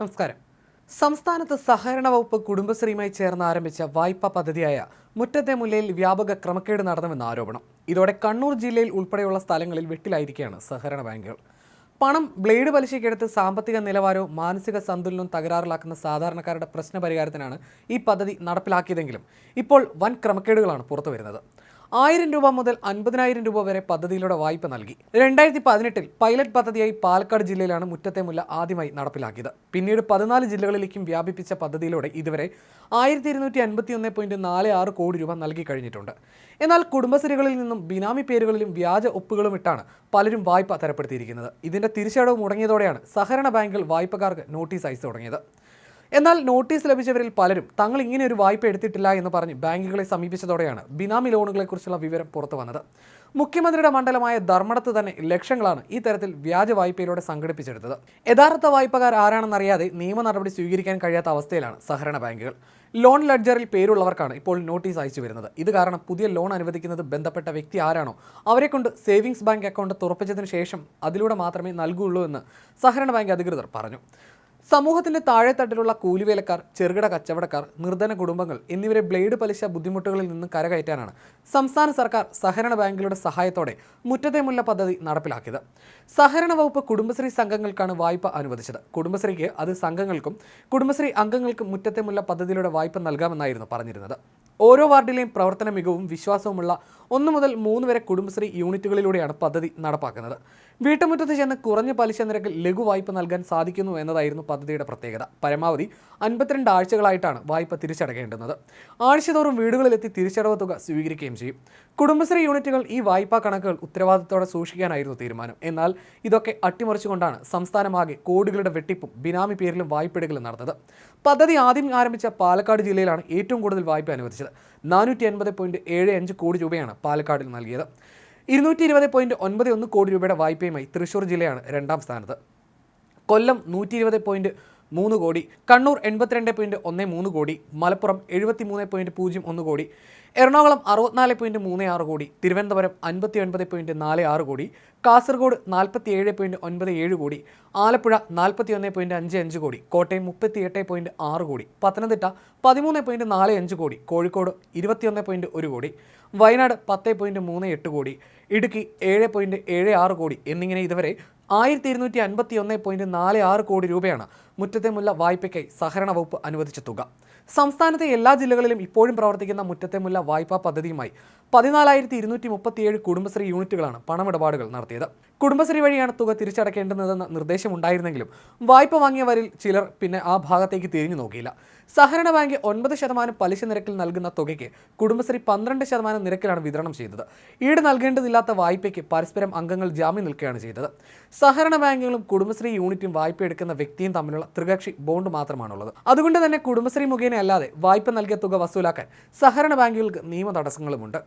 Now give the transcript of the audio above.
നമസ്കാരം. സംസ്ഥാനത്ത് സഹകരണ വകുപ്പ് കുടുംബശ്രീയുമായി ചേർന്ന് ആരംഭിച്ച വായ്പാ പദ്ധതിയായ മുറ്റത്തെ മുല്ലയിൽ വ്യാപക ക്രമക്കേട് നടന്നുവെന്ന ആരോപണം. ഇതോടെ കണ്ണൂർ ജില്ലയിൽ ഉൾപ്പെടെയുള്ള സ്ഥലങ്ങളിൽ വെട്ടിലായിരിക്കുകയാണ് സഹകരണ ബാങ്കുകൾ. പണം ബ്ലേഡ് പലിശയ്ക്കെടുത്ത് സാമ്പത്തിക നിലവാരവും മാനസിക സന്തുലനവും തകരാറിലാക്കുന്ന സാധാരണക്കാരുടെ പ്രശ്ന പരിഹാരത്തിനാണ് ഈ പദ്ധതി നടപ്പിലാക്കിയതെങ്കിലും ഇപ്പോൾ വൻ ക്രമക്കേടുകളാണ് പുറത്തുവരുന്നത്. ആയിരം രൂപ മുതൽ അൻപതിനായിരം രൂപ വരെ പദ്ധതിയിലൂടെ വായ്പ നൽകി. രണ്ടായിരത്തി പതിനെട്ടിൽ പൈലറ്റ് പദ്ധതിയായി പാലക്കാട് ജില്ലയിലാണ് മുറ്റത്തെ മുല്ല ആദ്യമായി നടപ്പിലാക്കിയത്. പിന്നീട് പതിനാല് ജില്ലകളിലേക്കും വ്യാപിപ്പിച്ച പദ്ധതിയിലൂടെ ഇതുവരെ ആയിരത്തി ഇരുന്നൂറ്റി അൻപത്തി ഒന്ന് പോയിന്റ് നാല് ആറ് കോടി രൂപ നൽകി കഴിഞ്ഞിട്ടുണ്ട്. എന്നാൽ കുടുംബശ്രീകളിൽ നിന്നും ബിനാമി പേരുകളിലും വ്യാജ ഒപ്പുകളും ഇട്ടാണ് പലരും വായ്പ തരപ്പെടുത്തിയിരിക്കുന്നത്. ഇതിന്റെ തിരിച്ചടവ് മുടങ്ങിയതോടെയാണ് സഹകരണ ബാങ്കുകൾ വായ്പക്കാർക്ക് നോട്ടീസ് അയച്ചു തുടങ്ങിയത്. എന്നാൽ നോട്ടീസ് ലഭിച്ചവരിൽ പലരും തങ്ങൾ ഇങ്ങനെ ഒരു വായ്പ എടുത്തിട്ടില്ല എന്ന് പറഞ്ഞ് ബാങ്കുകളെ സമീപിച്ചതോടെയാണ് ബിനാമി ലോണുകളെക്കുറിച്ചുള്ള വിവരം പുറത്തു വന്നത്. മുഖ്യമന്ത്രിയുടെ മണ്ഡലമായ ധർമ്മടത്ത് തന്നെ ലക്ഷങ്ങളാണ് ഈ തരത്തിൽ വ്യാജ വായ്പയിലൂടെ സംഘടിപ്പിച്ചെടുത്തത്. യഥാർത്ഥ വായ്പക്കാർ ആരാണെന്നറിയാതെ നിയമ നടപടി സ്വീകരിക്കാൻ കഴിയാത്ത അവസ്ഥയിലാണ് സഹകരണ ബാങ്കുകൾ. ലോൺ ലഡ്ജറിൽ പേരുള്ളവർക്കാണ് ഇപ്പോൾ നോട്ടീസ് അയച്ചു വരുന്നത്. ഇത് കാരണം പുതിയ ലോൺ അനുവദിക്കുന്നത് ബന്ധപ്പെട്ട വ്യക്തി ആരാണോ അവരെ കൊണ്ട് സേവിങ്സ് ബാങ്ക് അക്കൗണ്ട് തുറപ്പിച്ചതിന് ശേഷം അതിലൂടെ മാത്രമേ നൽകുള്ളൂ എന്ന് സഹകരണ ബാങ്ക് അധികൃതർ പറഞ്ഞു. സമൂഹത്തിന്റെ താഴെത്തട്ടിലുള്ള കൂലിവേലക്കാർ ചെറുകിട കച്ചവടക്കാർ നിർധന കുടുംബങ്ങൾ എന്നിവരെ ബ്ലേഡ് പലിശ ബുദ്ധിമുട്ടുകളിൽ നിന്ന് കരകയറ്റാനാണ് സംസ്ഥാന സർക്കാർ സഹകരണ ബാങ്കുകളുടെ സഹായത്തോടെ മുറ്റത്തെ മുല്ല പദ്ധതി നടപ്പിലാക്കിയത്. സഹകരണ വകുപ്പ് കുടുംബശ്രീ സംഘങ്ങൾക്കാണ് വായ്പ അനുവദിച്ചത്. കുടുംബശ്രീക്ക് അത് സംഘങ്ങൾക്കും കുടുംബശ്രീ അംഗങ്ങൾക്കും മുറ്റത്തെ മുല്ല പദ്ധതിയിലൂടെ വായ്പ നൽകാമെന്നായിരുന്നു പറഞ്ഞിരുന്നത്. ഓരോ വാർഡിലെയും പ്രവർത്തന മികവും വിശ്വാസവുമുള്ള ഒന്നു മുതൽ മൂന്ന് വരെ കുടുംബശ്രീ യൂണിറ്റുകളിലൂടെയാണ് പദ്ധതി നടപ്പാക്കുന്നത്. വീട്ടുമുറ്റത്ത് ചെന്ന് കുറഞ്ഞ പലിശ നിരക്കിൽ ലഘു വായ്പ നൽകാൻ സാധിക്കുന്നു എന്നതായിരുന്നു പദ്ധതിയുടെ പ്രത്യേകത. പരമാവധി അൻപത്തിരണ്ട് ആഴ്ചകളായിട്ടാണ് വായ്പ തിരിച്ചടക്കേണ്ടുന്നത്. ആഴ്ചതോറും വീടുകളിലെത്തി തിരിച്ചടവ് തുക സ്വീകരിക്കുകയും ചെയ്യും. കുടുംബശ്രീ യൂണിറ്റുകൾ ഈ വായ്പാ കണക്കുകൾ ഉത്തരവാദിത്തോടെ സൂക്ഷിക്കാനായിരുന്നു തീരുമാനം. എന്നാൽ ഇതൊക്കെ അട്ടിമറിച്ചുകൊണ്ടാണ് സംസ്ഥാനമാകെ കോടികളുടെ വെട്ടിപ്പും ബിനാമി പേരിലും വായ്പയെടുക്കലും നടന്നത്. പദ്ധതി ആദ്യം ആരംഭിച്ച പാലക്കാട് ജില്ലയിലാണ് ഏറ്റവും കൂടുതൽ വായ്പ അനുവദിച്ചത്. നാനൂറ്റി എൺപത് പോയിന്റ് ഏഴ് അഞ്ച് കോടി രൂപയാണ് പാലക്കാടിൽ നൽകിയത്. ഇരുന്നൂറ്റി ഇരുപത് പോയിന്റ് ഒൻപത് ഒന്ന് കോടി രൂപയുടെ വായ്പയുമായി തൃശ്ശൂർ ജില്ലയാണ് രണ്ടാം സ്ഥാനത്ത്. കൊല്ലം നൂറ്റി ഇരുപത് പോയിന്റ് മൂന്ന് കോടി കണ്ണൂർ എൺപത്തിരണ്ട് പോയിന്റ് ഒന്ന് മൂന്ന് കോടി മലപ്പുറം എഴുപത്തി മൂന്ന് പോയിന്റ് പൂജ്യം ഒന്ന് കോടി എറണാകുളം അറുപത്തിനാല് പോയിന്റ് മൂന്ന് ആറ് കോടി തിരുവനന്തപുരം അൻപത്തി ഒൻപത് പോയിന്റ് നാല് ആറ് കോടി കാസർഗോഡ് നാൽപ്പത്തി ഏഴ് പോയിന്റ് ഒൻപത് ഏഴ് കോടി ആലപ്പുഴ നാൽപ്പത്തി ഒന്ന് പോയിന്റ് അഞ്ച് അഞ്ച് കോടി കോട്ടയം മുപ്പത്തി എട്ട് പോയിന്റ് ആറ് കോടി പത്തനംതിട്ട പതിമൂന്ന് പോയിന്റ് നാല് അഞ്ച് കോടി കോഴിക്കോട് ഇരുപത്തിയൊന്ന് പോയിന്റ് ഒരു കോടി വയനാട് പത്ത് പോയിന്റ് മൂന്ന് എട്ട് കോടി ഇടുക്കി ഏഴ് പോയിന്റ് ഏഴ് ആറ് കോടി എന്നിങ്ങനെ ഇതുവരെ ആയിരത്തി ഇരുന്നൂറ്റി അൻപത്തി ഒന്ന് പോയിന്റ് നാല് ആറ് കോടി രൂപയാണ് മുറ്റത്തെ മുല്ല വായ്പയ്ക്കായി സഹകരണ വകുപ്പ് അനുവദിച്ച തുക. സംസ്ഥാനത്തെ എല്ലാ ജില്ലകളിലും ഇപ്പോഴും പ്രവർത്തിക്കുന്ന മുറ്റത്തെ മുല്ല വായ്പാ പദ്ധതിയുമായി പതിനാലായിരത്തി ഇരുന്നൂറ്റി മുപ്പത്തിയേഴ് കുടുംബശ്രീ യൂണിറ്റുകളാണ് പണമിടപാടുകൾ നടത്തിയത്. കുടുംബശ്രീ വഴിയാണ് തുക തിരിച്ചടക്കേണ്ടതെന്ന നിർദ്ദേശമുണ്ടായിരുന്നെങ്കിലും വായ്പ വാങ്ങിയവരിൽ ചിലർ പിന്നെ ആ ഭാഗത്തേക്ക് തിരിഞ്ഞു നോക്കിയില്ല. സഹകരണ ബാങ്ക് ഒൻപത് ശതമാനം പലിശ നിരക്കിൽ നൽകുന്ന തുകയ്ക്ക് കുടുംബശ്രീ പന്ത്രണ്ട് ശതമാനം നിരക്കിലാണ് വിതരണം ചെയ്തത്. ഈട് നൽകേണ്ടതില്ലാത്ത വായ്പയ്ക്ക് പരസ്പരം അംഗങ്ങൾ ജാമ്യം നിൽക്കുകയാണ് ചെയ്തത്. സഹകരണ ബാങ്കുകളും കുടുംബശ്രീ യൂണിറ്റും വായ്പ എടുക്കുന്ന വ്യക്തിയും തമ്മിലുള്ള ത്രികക്ഷി ബോണ്ട് മാത്രമാണുള്ളത്. അതുകൊണ്ട് തന്നെ കുടുംബശ്രീ മുഖേന അല്ലാതെ വായ്പ നൽകിയ തുക വസൂലാക്കാൻ സഹകരണ ബാങ്കുകൾക്ക് നിയമ തടസ്സങ്ങളുമുണ്ട്.